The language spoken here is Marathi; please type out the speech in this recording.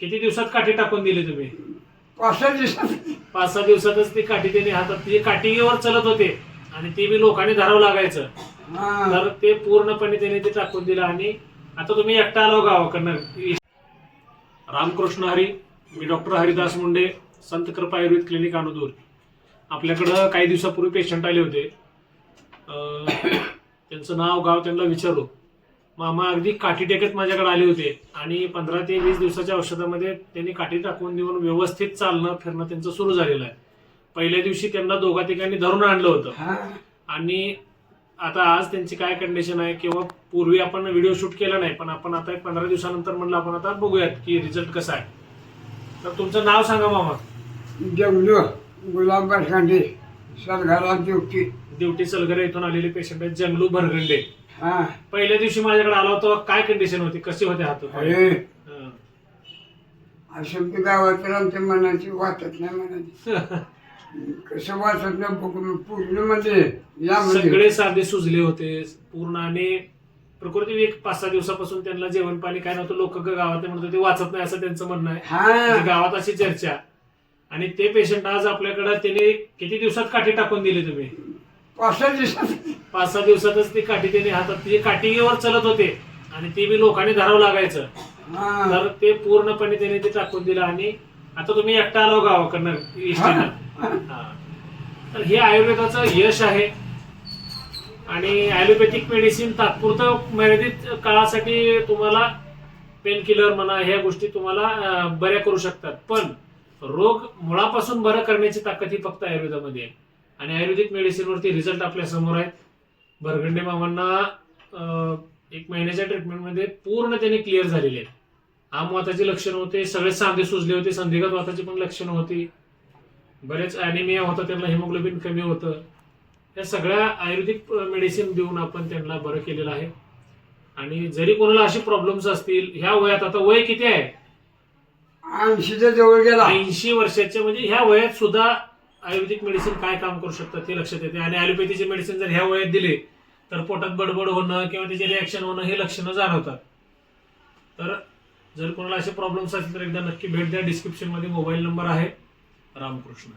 किती दिवसात काठी टाकून दिली तुम्ही? पाच सहा दिवसात. पाच सहा दिवसातच ती काठी त्यांनी हातात ती काठीवर चलत होते आणि ती बी लोकांनी धरावं लागायचं. हा. तर ते पूर्णपणे त्याने ते टाकून दिलं आणि आता तुम्ही एकटा आलो गावाकडनं. रामकृष्ण हरी मी डॉक्टर हरिदास मुंडे संत कृपा आयुर्वेद क्लिनिक अनुदूर. आपल्याकडं काही दिवसापूर्वी पेशंट आले होते. अं, त्यांचं नाव गाव त्यांना विचारलो मामा अगदी काठी टेकत माझ्याकडे आले होते. आणि पंधरा ते वीस दिवसाच्या औषधामध्ये त्यांनी काठी टाकून देऊन व्यवस्थित चालणं फिरणं त्यांचं सुरू झालेलं आहे. पहिल्या दिवशी त्यांना दोघा ठिकाणी धरून आणलं होतं. आणि आता आज त्यांची काय कंडिशन आहे किंवा पूर्वी आपण व्हिडिओ शूट केला नाही पण आपण आता एक पंधरा दिवसानंतर म्हणलं आपण आता बघूयात की रिझल्ट कसा आहे. तर तुमचं नाव सांगा मामा. जमलो गुलाब सरघरात ड्युटी. ड्युटी सलगरे इथून आलेले पेशंट आहेत जंगलू भरगंडे. हा. पहिल्या दिवशी माझ्याकडे आला होता काय कंडिशन होती? कसे होते हात अरे. हं. ते गावात आमच्या मनाची वाटत नाही मनाची. कसं वाटत नाही पूर्ण म्हणजे यामध्ये सगळे साधे सुजले होते पूर्ण आणि प्रकृती एक पाच सहा दिवसापासून त्यांना जेवण पाणी काय नव्हतं लोक गावात म्हणत होते वाचत नाही असं त्यांचं म्हणणं आहे. म्हणजे हा गावात अशी चर्चा. आणि ते पेशंट आज आपल्याकडे त्याने किती दिवसात काठी टाकून दिली तुम्ही पाच सहा दिवसात पाच सहा दिवसातच ती काठी त्याने हातात ती काठीवर चलत होते आणि ती बी लोकांनी धरावं लागायचं हा. तर ते पूर्णपणे त्याने ते टाकून दिलं आणि आता तुम्ही एकटा आलो गावाकडनं इष्टीनं. हा. तर हे आयुर्वेदाचं यश आहे आणि ॲलोपॅथिक मेडिसिन तात्पुरतं मर्यादित काळासाठी तुम्हाला पेन किलर म्हणा ह्या गोष्टी तुम्हाला अं, बऱ्या करू शकतात पण रोग मुळापासून बरं करण्याची ताकद ही फक्त आयुर्वेदामध्ये आहे. आणि आयुर्वेदिक मेडिसिनवरती रिझल्ट आपल्यासमोर आहेत. भरगंडे मामांना एक महिन्याच्या ट्रीटमेंटमध्ये पूर्ण त्याने क्लिअर झालेले आहेत. आम वाताची लक्षणं होते सगळे सांधे सुजले होते संधिगत वाताची पण लक्षणं होती. बरेच अॅनिमिया होता त्यांना हिमोग्लोबिन कमी होतं. या सगळ्या आयुर्वेदिक मेडिसिन देऊन आपण त्यांना बरं केलेलं आहे. आणि जरी कोणाला असे प्रॉब्लेम्स असतील ह्या वयात आता वय किती आहे? ऐंशीच्या जवळ गेला. ऐंशी वर्षाच्या म्हणजे ह्या वयात सुद्धा आयुर्वेदिक मेडिसिन काय काम करू शकतात ते लक्षात येते. आणि ॲलोपॅथीचे मेडिसिन जर ह्या वयात दिले तर पोटात बडबड होणं किंवा त्याचे रिॲक्शन होणं हे लक्षणं जाणवतात. तर जर कोणाला असे प्रॉब्लेम्स असतील तर एकदा नक्की भेट द्या. डिस्क्रिप्शनमध्ये मोबाईल नंबर आहे. रामकृष्ण.